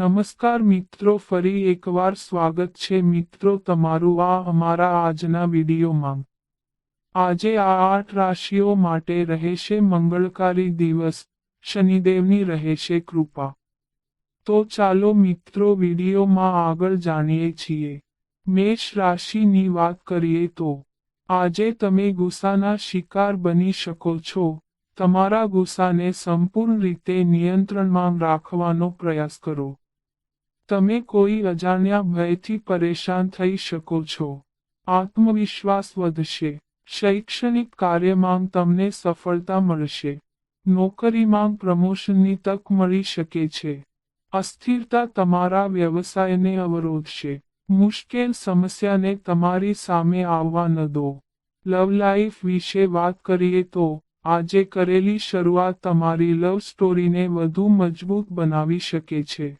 નમસ્કાર મિત્રો, ફરી એકવાર સ્વાગત છે મિત્રો તમારું આ અમારા આજના વિડીયોમાં. આજે આ આઠ રાશિઓ માટે રહેશે મંગળકારી દિવસ, શનિદેવની રહેશે કૃપા. તો ચાલો મિત્રો વિડીયોમાં આગળ જાણીએ છીએ. મેષ રાશિની વાત કરીએ તો, આજે તમે ગુસ્સાના શિકાર બની શકો છો. તમારા ગુસ્સાને સંપૂર્ણ રીતે નિયંત્રણમાં રાખવાનો પ્રયાસ કરો. તમે કોઈ અજાણ્યા ભયથી પરેશાન થઈ શકો છો. આત્મવિશ્વાસ વધશે. શૈક્ષણિક કાર્યમાં તમને સફળતા મળશે. નોકરીમાં પ્રમોશનની તક મળી શકે છે. અસ્થિરતા તમારા વ્યવસાયને અવરોધશે. મુશ્કેલ સમસ્યાને તમારી સામે આવવા ન દો. લવ લાઈફ વિશે વાત કરીએ તો, આજે કરેલી શરૂઆત તમારી લવ સ્ટોરીને વધુ મજબૂત બનાવી શકે છે.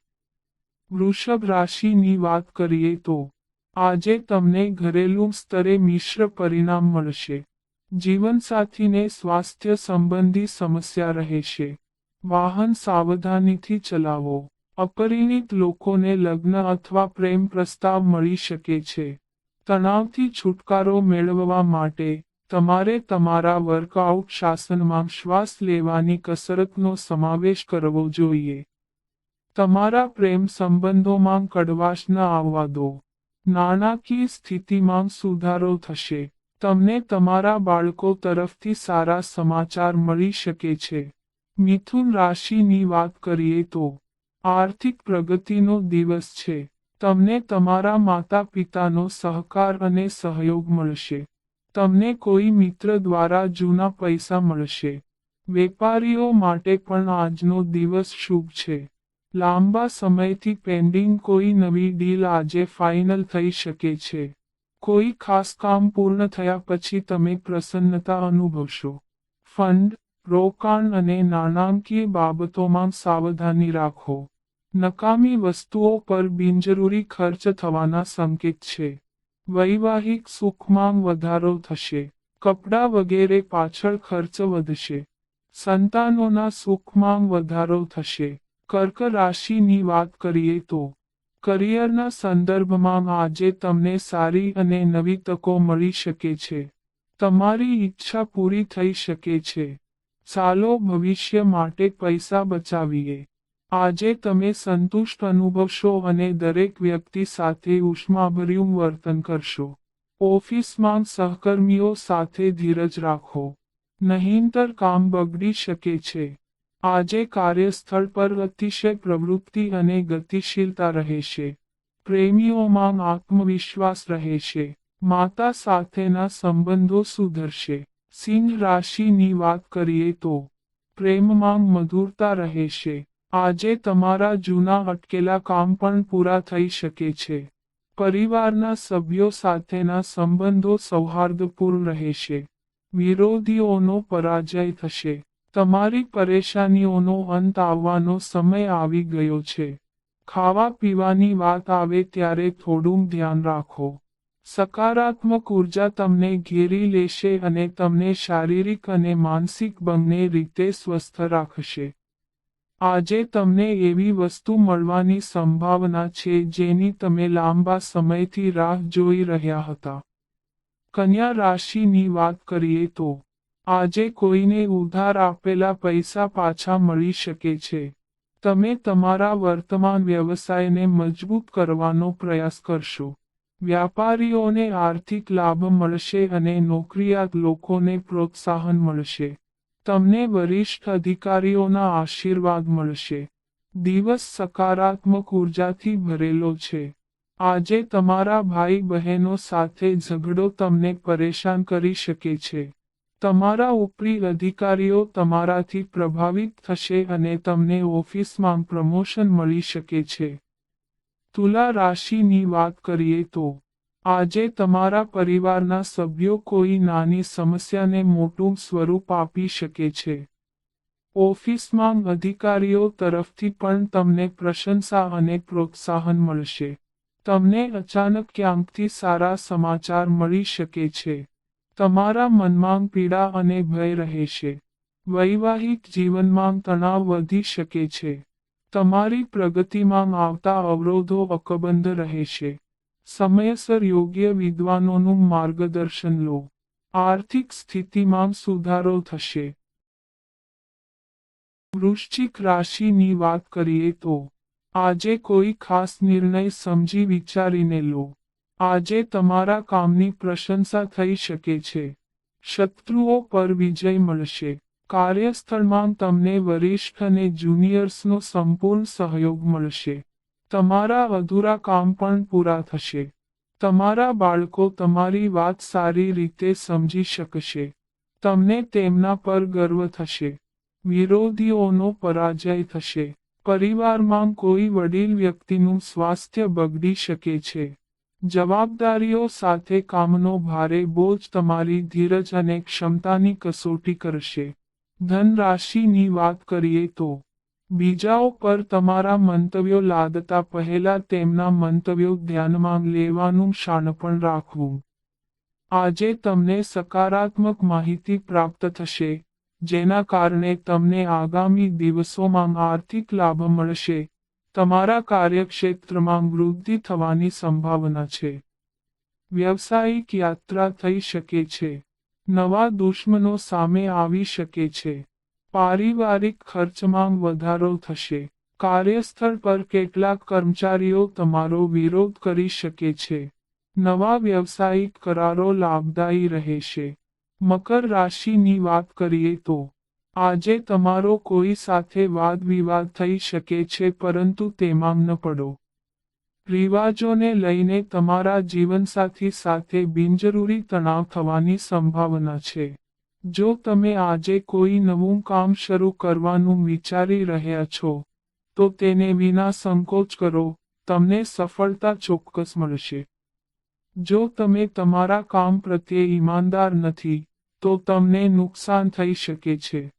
વૃષભ રાશિની વાત કરીએ તો આજે તમને ઘરેલું સ્તરે મિશ્ર પરિણામ મળશે. જીવનસાથીને સ્વાસ્થ્ય સંબંધી સમસ્યા રહેશે. વાહન સાવધાનીથી ચલાવો. અપરિણિત લોકોને લગ્ન અથવા પ્રેમ પ્રસ્તાવ મળી શકે છે. તણાવથી છુટકારો મેળવવા માટે તમારે તમારા વર્કઆઉટ શાસનમાં શ્વાસ લેવાની કસરતનો સમાવેશ કરવો જોઈએ. તમારા પ્રેમ સંબંધોમાં કડવાશ ન આવવા દો. નાણાકીય સ્થિતિમાં સુધારો થશે. તમને તમારા બાળકો તરફથી સારા સમાચાર મળી શકે છે. મિથુન રાશિની વાત કરીએ તો, આર્થિક પ્રગતિનો દિવસ છે. તમને તમારા માતા પિતાનો સહકાર અને સહયોગ મળશે. તમને કોઈ મિત્ર દ્વારા જૂના પૈસા મળશે. વેપારીઓ માટે પણ આજનો દિવસ શુભ છે. લાંબા સમયથી પેન્ડિંગ કોઈ નવી ડીલ આજે ફાઇનલ થઈ શકે છે. કોઈ ખાસ કામ પૂર્ણ થયા પછી તમે પ્રસન્નતા અનુભવશો. ફંડ, રોકાણ અને નાણાકીય બાબતોમાં સાવધાની રાખો. નકામી વસ્તુઓ પર બિનજરૂરી ખર્ચ થવાના સંકેત છે. વૈવાહિક સુખમાં વધારો થશે. કપડાં વગેરે પાછળ ખર્ચ વધશે. સંતાનોના સુખમાં વધારો થશે. કર્ક રાશિની વાત કરીએ તો, કરિયરના સંદર્ભમાં આજે તમને સારી અને નવી તકો મળી શકે છે. તમારી ઈચ્છા પૂરી થઈ શકે છે. ચાલો ભવિષ્ય માટે પૈસા બચાવીએ. આજે તમે સંતુષ્ટ અનુભવશો અને દરેક વ્યક્તિ સાથે ઉષ્માભર્યું વર્તન કરશો. ઓફિસમાં સહકર્મીઓ સાથે ધીરજ રાખો. નહીંતર કામ બગડી શકે છે. આજે કાર્યસ્થળ પર અતિશય પ્રવૃત્તિ અને ગતિશીલતા રહેશે પ્રેમીઓમાં આત્મવિશ્વાસ રહેશે માતા સાથેના સંબંધો સુધરશે. સિંહ રાશિની વાત કરીએ તો, પ્રેમમાં મધુરતા રહેશે આજે તમારા જૂના અટકેલા કામ પણ પૂરા થઈ શકે છે. પરિવારના સભ્યો સાથેના સંબંધો સૌહાર્દપૂર્ણ રહેશે. વિરોધીઓનો પરાજય થશે. તમારી પરેશાનીઓનો અંત આવવાનો સમય આવી ગયો છે. ખાવા પીવાની વાત આવે ત્યારે થોડું ધ્યાન રાખો. સકારાત્મક ઊર્જા તમને ઘેરી લેશે અને તમને શારીરિક અને માનસિક બંને રીતે સ્વસ્થ રાખશે. આજે તમને એવી વસ્તુ મળવાની સંભાવના છે જેની તમે લાંબા સમયથી રાહ જોઈ રહ્યા હતા. કન્યા રાશિની વાત કરીએ તો આજે કોઈને ઉધાર આપેલા પૈસા પાછા મળી શકે છે. તમે તમારા વર્તમાન વ્યવસાયને મજબૂત કરવાનો પ્રયાસ કરશો. વ્યાપારીઓને આર્થિક લાભ મળશે અને નોકરિયાત લોકોને પ્રોત્સાહન મળશે. તમને વરિષ્ઠ અધિકારીઓના આશીર્વાદ મળશે. દિવસ સકારાત્મક ઉર્જાથી ભરેલો છે. આજે તમારા ભાઈ બહેનો સાથે ઝઘડો તમને પરેશાન કરી શકે છે. તમારા ઉપરી અધિકારીઓ તમારાથી પ્રભાવિત થશે અને તમને ઓફિસમાં પ્રમોશન મળી શકે છે. તુલા રાશિની વાત કરીએ તો, આજે તમારા પરિવારના સભ્યો કોઈ નાની સમસ્યાને મોટું સ્વરૂપ આપી શકે છે. ઓફિસમાં અધિકારીઓ તરફથી પણ તમને પ્રશંસા અને પ્રોત્સાહન મળશે. તમને અચાનક ક્યાંકથી સારા સમાચાર મળી શકે છે. તમારા મનમાં પીડા અને ભય રહેશે. વૈવાહિક જીવનમાં તણાવ વધી શકે છે. તમારી પ્રગતિમાં આવતા અવરોધો અકબંધ રહેશે. સમયસર યોગ્ય વિદ્વાનોનું માર્ગદર્શન લો. આર્થિક સ્થિતિમાં સુધારો થશે. વૃશ્ચિક રાશિની વાત કરીએ તો, આજે કોઈ ખાસ નિર્ણય સમજી વિચારીને લો. આજે તમારા કામની પ્રશંસા થઈ શકે છે. શત્રુઓ પર વિજય મળશે. કાર્યસ્થળમાં તમને વરિષ્ઠ અને જુનિયર્સનો સંપૂર્ણ સહયોગ મળશે. તમારા અધૂરા કામ પણ પૂરા થશે. તમારા બાળકો તમારી વાત સારી રીતે સમજી શકશે. તમને તેમના પર ગર્વ થશે. વિરોધીઓનો પરાજય થશે. પરિવારમાં કોઈ વડીલ વ્યક્તિનું સ્વાસ્થ્ય બગડી શકે છે. જવાબદારીઓ સાથે કામનો ભારે બોજ તમારી ધીરજ અને ક્ષમતાની કસોટી કરશે. ધન રાશિની વાત કરીએ તો, બીજાઓ પર તમારા મંતવ્યો લાદતા પહેલા તેમના મંતવ્યો ધ્યાનમાં લેવાનું શાણપણ રાખવું. આજે તમને સકારાત્મક માહિતી પ્રાપ્ત થશે, જેના કારણે તમને આગામી દિવસોમાં આર્થિક લાભ મળશે. તમારા કાર્યક્ષેત્રમાં વૃદ્ધિ થવાની સંભાવના છે. વ્યવસાયિક યાત્રા થઈ શકે છે. નવા દુશ્મનો સામે આવી શકે છે. પારિવારિક ખર્ચમાં વધારો થશે. કાર્યસ્થળ પર કેટલાક કર્મચારીઓ તમારો વિરોધ કરી શકે છે. નવા વ્યવસાયિક કરારો લાભદાયી રહેશે. મકર રાશિની વાત કરીએ તો આજે તમારો કોઈ સાથે વાદ વિવાદ થઈ શકે છે, પરંતુ તેમાં ન પડો. રિવાજોને લઈને તમારા જીવનસાથી સાથે બિનજરૂરી તણાવ થવાની સંભાવના છે. જો તમે આજે કોઈ નવું કામ શરૂ કરવાનું વિચારી રહ્યા છો, તો તેને વિના સંકોચ કરો, તમને સફળતા ચોક્કસ મળશે. જો તમે તમારા કામ પ્રત્યે ઈમાનદાર નથી, તો તમને નુકસાન થઈ શકે છે.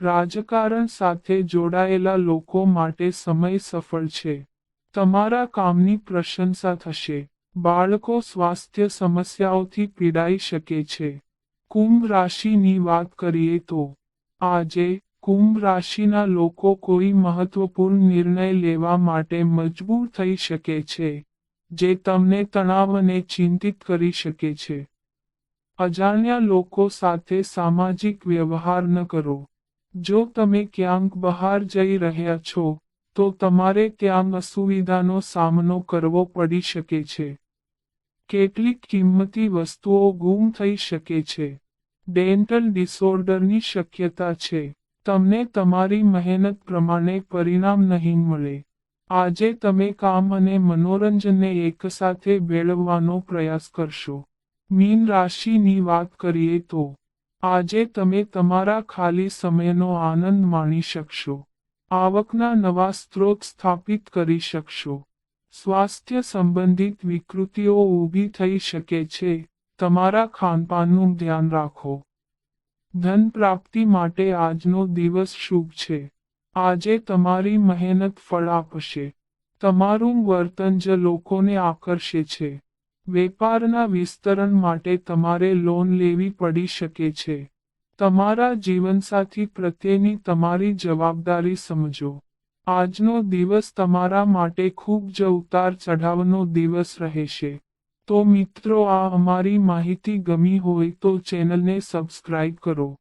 રાજકારણ સાથે જોડાયેલા લોકો માટે સમય સફળ છે. તમારા કામની પ્રશંસા થશે. બાળકો સ્વાસ્થ્ય સમસ્યાઓથી પીડાઈ શકે છે. કુંભ રાશિની વાત કરીએ તો, આજે કુંભ રાશિના લોકો કોઈ મહત્વપૂર્ણ નિર્ણય લેવા માટે મજબૂર થઈ શકે છે, જે તમને તણાવ અને ચિંતિત કરી શકે છે. અજાણ્યા લોકો સાથે સામાજિક વ્યવહાર ન કરો. જો તમે ક્યાંક બહાર જઈ રહ્યા છો, તો તમારે ત્યાં અસુવિધાનો સામનો કરવો પડી શકે છે. કેટલીક કિંમતી વસ્તુઓ ગુમ થઈ શકે છે. ડેન્ટલ ડિસઓર્ડરની શક્યતા છે. તમને તમારી મહેનત પ્રમાણે પરિણામ નહીં મળે. આજે તમે કામ અને મનોરંજનને એકસાથે ભેળવવાનો પ્રયાસ કરશો. મીન રાશિની વાત કરીએ તો આજે તમે તમારા ખાલી સમયનો આનંદ માણી શકશો. આવકના નવા સ્ત્રોત સ્થાપિત કરી શકશો. સ્વાસ્થ્ય સંબંધિત વિકૃતિઓ ઊભી થઈ શકે છે. તમારા ખાનપાનનું ધ્યાન રાખો. ધન પ્રાપ્તિ માટે આજનો દિવસ શુભ છે. આજે તમારી મહેનત ફળ આપશે. તમારું વર્તન જ લોકોને આકર્ષે છે. વેપારના વિસ્તરણ માટે તમારે લોન લેવી પડી શકે છે. તમારા જીવનસાથી પ્રત્યેની તમારી જવાબદારી સમજો. આજનો દિવસ તમારા માટે ખૂબ જ ઉતાર ચઢાવનો દિવસ રહેશે. તો મિત્રો, આ અમારી માહિતી ગમી હોય તો ચેનલને સબસ્ક્રાઇબ કરો.